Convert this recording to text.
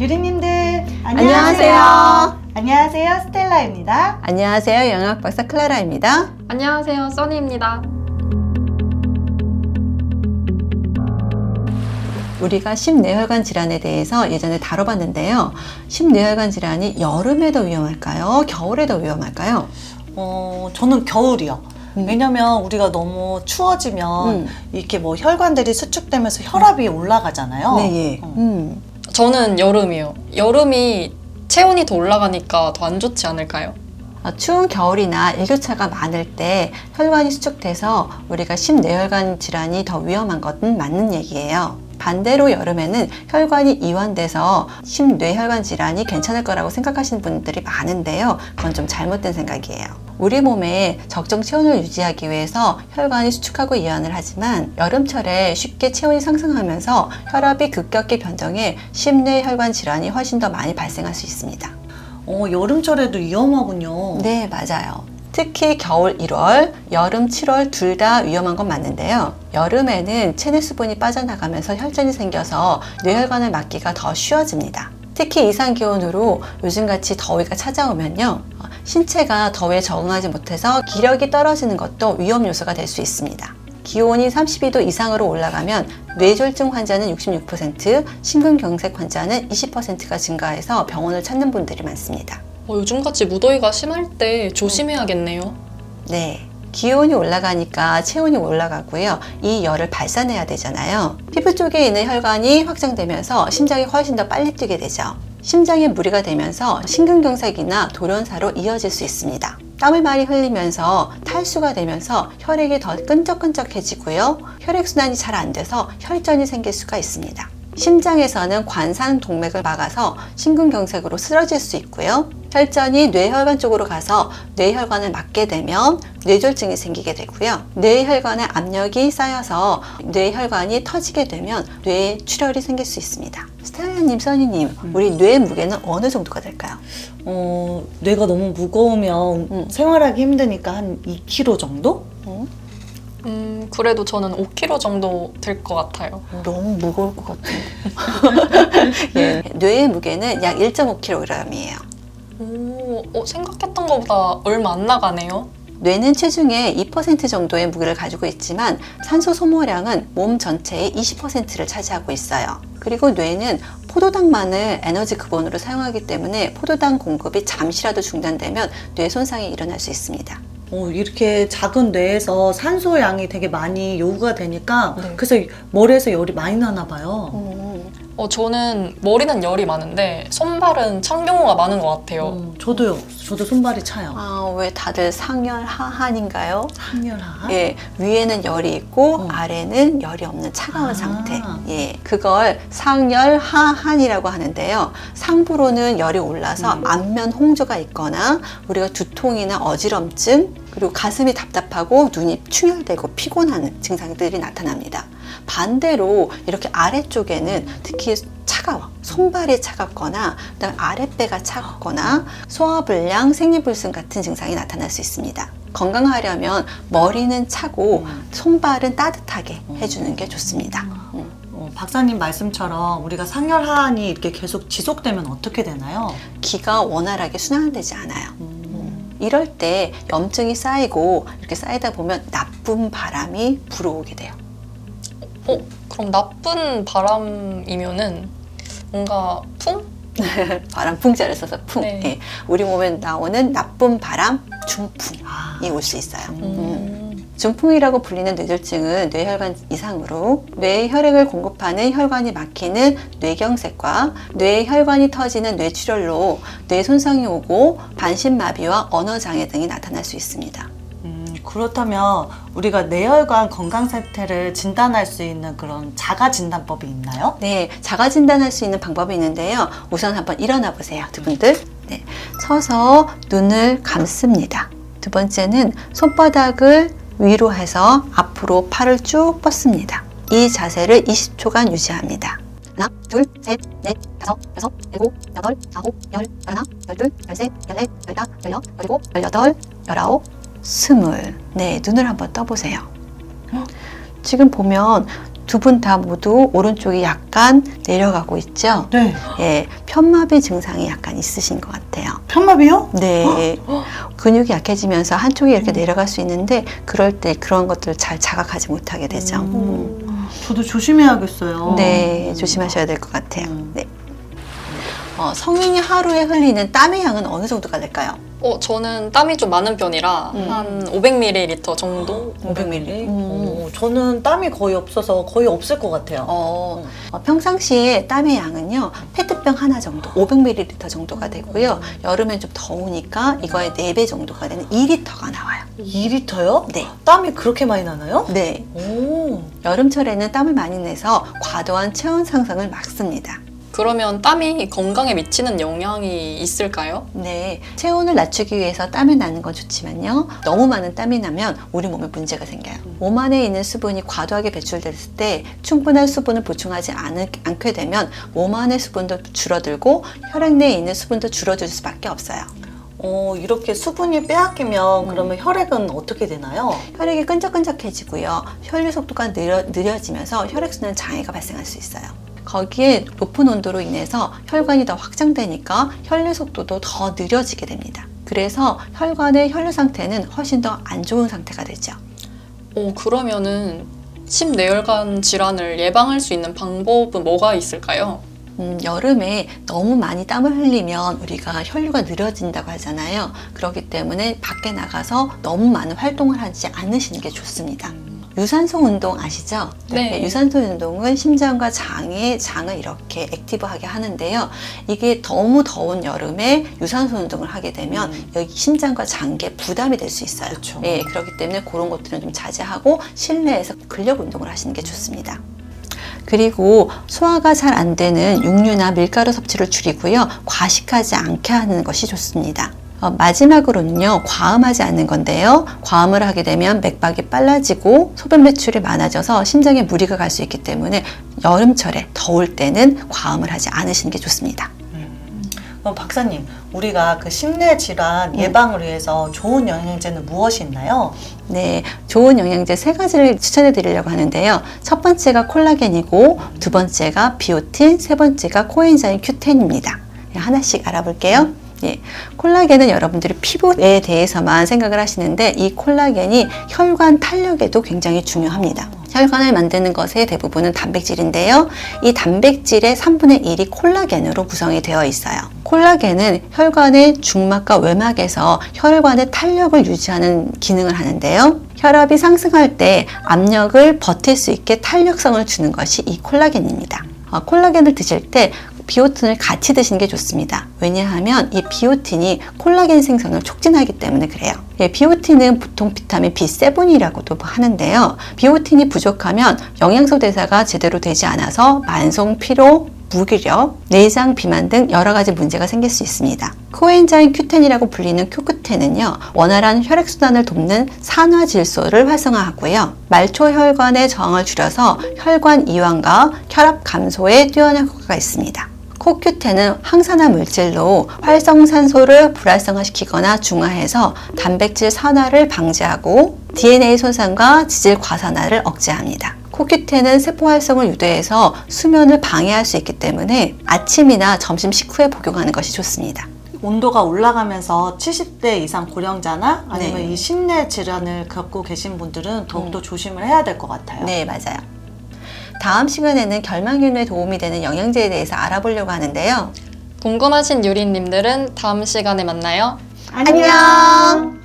유리님들 안녕하세요. 안녕하세요. 스텔라입니다. 안녕하세요. 영역 박사 클라라입니다. 안녕하세요, 써니입니다. 우리가 심뇌혈관 질환에 대해서 예전에 다뤄봤는데요. 심뇌혈관 질환이 여름에 더 위험할까요? 겨울에 더 위험할까요? 어, 저는 겨울이요. 음. 왜냐면 우리가 너무 추워지면 음. 이렇게 뭐 혈관들이 수축되면서 혈압이 올라가잖아요. 네, 예. 어. 음. 저는 여름이요. 여름이 체온이 더 올라가니까 더 안 좋지 않을까요? 어, 추운 겨울이나 일교차가 많을 때 혈관이 수축돼서 우리가 심뇌혈관 질환이 더 위험한 것은 맞는 얘기예요. 반대로 여름에는 혈관이 이완돼서 심뇌혈관 질환이 괜찮을 거라고 생각하시는 분들이 많은데요. 그건 좀 잘못된 생각이에요. 우리 몸에 적정 체온을 유지하기 위해서 혈관이 수축하고 이완을 하지만 여름철에 쉽게 체온이 상승하면서 혈압이 급격히 변동해 심뇌혈관 질환이 훨씬 더 많이 발생할 수 있습니다. 어, 여름철에도 위험하군요. 네, 맞아요. 특히 겨울 1월, 여름 7월 둘 다 위험한 건 맞는데요. 여름에는 체내 수분이 빠져나가면서 혈전이 생겨서 뇌혈관을 막기가 더 쉬워집니다. 특히 이상 기온으로 요즘같이 더위가 찾아오면요. 어, 신체가 더위에 적응하지 못해서 기력이 떨어지는 것도 위험 요소가 될 수 있습니다. 기온이 32도 이상으로 올라가면 뇌졸중 환자는 66%, 심근경색 환자는 20%가 증가해서 병원을 찾는 분들이 많습니다. 어, 요즘같이 무더위가 심할 때 조심해야겠네요. 네. 기온이 올라가니까 체온이 올라가고요. 이 열을 발산해야 되잖아요. 피부 쪽에 있는 혈관이 확장되면서 심장이 훨씬 더 빨리 뛰게 되죠. 심장에 무리가 되면서 심근경색이나 돌연사로 이어질 수 있습니다. 땀을 많이 흘리면서 탈수가 되면서 혈액이 더 끈적끈적해지고요. 혈액순환이 잘 안 돼서 혈전이 생길 수가 있습니다. 심장에서는 관상 동맥을 막아서 심근경색으로 쓰러질 수 있고요. 혈전이 뇌혈관 쪽으로 가서 뇌혈관을 막게 되면 뇌졸중이 생기게 되고요. 뇌혈관에 압력이 쌓여서 뇌혈관이 터지게 되면 뇌 출혈이 생길 수 있습니다. 스텔라님, 써니님, 우리 뇌 무게는 어느 정도가 될까요? 어, 뇌가 너무 무거우면 음. 생활하기 힘드니까 한 2kg 정도? 어? 음, 그래도 저는 5kg 정도 될 것 같아요. 너무 무거울 것 같은데. 예, 뇌의 무게는 약 1.5kg이에요. 오, 어, 생각했던 것보다 얼마 안 나가네요. 뇌는 체중의 2% 정도의 무게를 가지고 있지만 산소 소모량은 몸 전체의 20%를 차지하고 있어요. 그리고 뇌는 포도당만을 에너지 근원으로 사용하기 때문에 포도당 공급이 잠시라도 중단되면 뇌 손상이 일어날 수 있습니다. 어, 이렇게 작은 뇌에서 산소 양이 되게 많이 요구가 되니까 네. 그래서 머리에서 열이 많이 나나 봐요. 어, 저는 머리는 열이 많은데 손발은 찬 경우가 많은 것 같아요. 어, 저도요. 저도 손발이 차요. 아, 왜 다들 상열 하한인가요? 상열하. 예, 위에는 열이 있고 어. 아래는 열이 없는 차가운 아. 상태. 예, 그걸 상열 하한이라고 하는데요. 상부로는 열이 올라서 음. 안면 홍조가 있거나 우리가 두통이나 어지럼증 그리고 가슴이 답답하고 눈이 충혈되고 피곤한 증상들이 나타납니다. 반대로 이렇게 아래쪽에는 특히 차가워. 손발이 차갑거나 그다음 아랫배가 차갑거나 소화불량, 생리불순 같은 증상이 나타날 수 있습니다. 건강하려면 머리는 차고 음. 손발은 따뜻하게 해주는 게 좋습니다. 음. 어, 박사님 말씀처럼 우리가 상열하한이 이렇게 계속 지속되면 어떻게 되나요? 기가 원활하게 순환되지 않아요. 음. 이럴 때 염증이 쌓이고 이렇게 쌓이다 보면 나쁜 바람이 불어오게 돼요. 어, 그럼 나쁜 바람이면은 뭔가 풍? 바람 풍자를 써서 풍. 네. 예. 우리 몸에 나오는 나쁜 바람 중풍이 아, 올수 있어요. 음. 음. 중풍이라고 불리는 뇌졸중은 뇌혈관 이상으로 뇌에 혈액을 공급하는 혈관이 막히는 뇌경색과 뇌 혈관이 터지는 뇌출혈로 뇌 손상이 오고 반신마비와 언어장애 등이 나타날 수 있습니다. 음, 그렇다면 우리가 뇌혈관 건강 상태를 진단할 수 있는 그런 자가 진단법이 있나요? 네, 자가 진단할 수 있는 방법이 있는데요. 우선 한번 일어나 보세요, 두 분들. 네, 서서 눈을 감습니다. 두 번째는 손바닥을 위로 해서 앞으로 팔을 쭉 뻗습니다. 이 자세를 20초간 유지합니다. 하나, 둘, 셋, 넷, 다섯, 여섯, 일곱, 여덟, 아홉, 열, 열하나, 열둘, 열셋, 열넷, 열다, 열여, 열일곱, 열여덟, 열아홉, 스물. 네, 눈을 한번 떠보세요. 지금 보면 두 분 다 모두 오른쪽이 약간 내려가고 있죠? 네. 예, 편마비 증상이 약간 있으신 것 같아요. 편마비요? 네. 근육이 약해지면서 한쪽이 이렇게 내려갈 수 있는데 그럴 때 그런 것들을 잘 자각하지 못하게 되죠. 음, 저도 조심해야겠어요. 네, 조심하셔야 될 것 같아요. 음. 네. 어, 성인이 하루에 흘리는 땀의 양은 어느 정도가 될까요? 어, 저는 땀이 좀 많은 편이라 음. 한 500ml 정도? 500ml. 음. 어, 저는 땀이 거의 없어서 거의 없을 것 같아요. 어, 어, 평상시에 땀의 양은요, 페트병 하나 정도, 500ml 정도가 되고요. 여름엔 좀 더우니까 이거의 4배 정도가 되는 2리터가 나와요. 2리터요? 네. 땀이 그렇게 많이 나나요? 네. 오. 여름철에는 땀을 많이 내서 과도한 체온 상승을 막습니다. 그러면 땀이 건강에 미치는 영향이 있을까요? 네, 체온을 낮추기 위해서 땀이 나는 건 좋지만요. 너무 많은 땀이 나면 우리 몸에 문제가 생겨요. 몸 안에 있는 수분이 과도하게 배출됐을 때 충분한 수분을 보충하지 않, 않게 되면 몸 안의 수분도 줄어들고 혈액 내에 있는 수분도 줄어들 수밖에 없어요. 어, 이렇게 수분이 빼앗기면 그러면 혈액은 어떻게 되나요? 혈액이 끈적끈적해지고요. 혈류 속도가 느려, 느려지면서 혈액순환 장애가 발생할 수 있어요. 거기에 높은 온도로 인해서 혈관이 더 확장되니까 혈류 속도도 더 느려지게 됩니다. 그래서 혈관의 혈류 상태는 훨씬 더 안 좋은 상태가 되죠. 어, 그러면은 심내혈관 질환을 예방할 수 있는 방법은 뭐가 있을까요? 음, 여름에 너무 많이 땀을 흘리면 우리가 혈류가 느려진다고 하잖아요. 그렇기 때문에 밖에 나가서 너무 많은 활동을 하지 않으시는 게 좋습니다. 유산소 운동 아시죠? 네. 유산소 운동은 심장과 장의 장을 이렇게 액티브하게 하는데요. 이게 너무 더운 여름에 유산소 운동을 하게 되면 음. 여기 심장과 장기에 부담이 될 수 있어요. 그렇죠. 예, 그렇기 때문에 그런 것들은 좀 자제하고 실내에서 근력 운동을 하시는 게 좋습니다. 그리고 소화가 잘 안 되는 육류나 밀가루 섭취를 줄이고요. 과식하지 않게 하는 것이 좋습니다. 어, 마지막으로는요, 과음하지 않는 건데요. 과음을 하게 되면 맥박이 빨라지고 소변 배출이 많아져서 심장에 무리가 갈 수 있기 때문에 여름철에 더울 때는 과음을 하지 않으시는 게 좋습니다. 그럼 박사님, 우리가 그 심내 질환 예방을 위해서 좋은 영양제는 무엇이 있나요? 네, 좋은 영양제 세 가지를 추천해 드리려고 하는데요. 첫 번째가 콜라겐이고, 두 번째가 비오틴, 세 번째가 코엔자임 Q10입니다. 하나씩 알아볼게요. 예, 콜라겐은 여러분들이 피부에 대해서만 생각을 하시는데 이 콜라겐이 혈관 탄력에도 굉장히 중요합니다. 혈관을 만드는 것의 대부분은 단백질인데요. 이 단백질의 3분의 1이 콜라겐으로 구성이 되어 있어요. 콜라겐은 혈관의 중막과 외막에서 혈관의 탄력을 유지하는 기능을 하는데요. 혈압이 상승할 때 압력을 버틸 수 있게 탄력성을 주는 것이 이 콜라겐입니다. 어, 콜라겐을 드실 때 비오틴을 같이 드시는 게 좋습니다. 왜냐하면 이 비오틴이 콜라겐 생성을 촉진하기 때문에 그래요. 예, 비오틴은 보통 비타민 B7이라고도 하는데요. 비오틴이 부족하면 영양소 대사가 제대로 되지 않아서 만성 피로, 무기력, 내장 비만 등 여러 가지 문제가 생길 수 있습니다. 코엔자임 Q10이라고 불리는 Q10은요, 원활한 혈액순환을 돕는 산화질소를 활성화하고요, 말초 혈관의 저항을 줄여서 혈관 이완과 혈압 감소에 뛰어난 효과가 있습니다. 코큐텐은 항산화 물질로 활성산소를 불활성화시키거나 중화해서 단백질 산화를 방지하고 DNA 손상과 지질 과산화를 억제합니다. 코큐텐은 세포 활성을 유도해서 수면을 방해할 수 있기 때문에 아침이나 점심 식후에 복용하는 것이 좋습니다. 온도가 올라가면서 70대 이상 고령자나 아니면 네. 이 심내 질환을 겪고 계신 분들은 더욱더 조심을 해야 될 것 같아요. 네, 맞아요. 다음 시간에는 결막균에 도움이 되는 영양제에 대해서 알아보려고 하는데요. 궁금하신 유리님들은 다음 시간에 만나요. 안녕!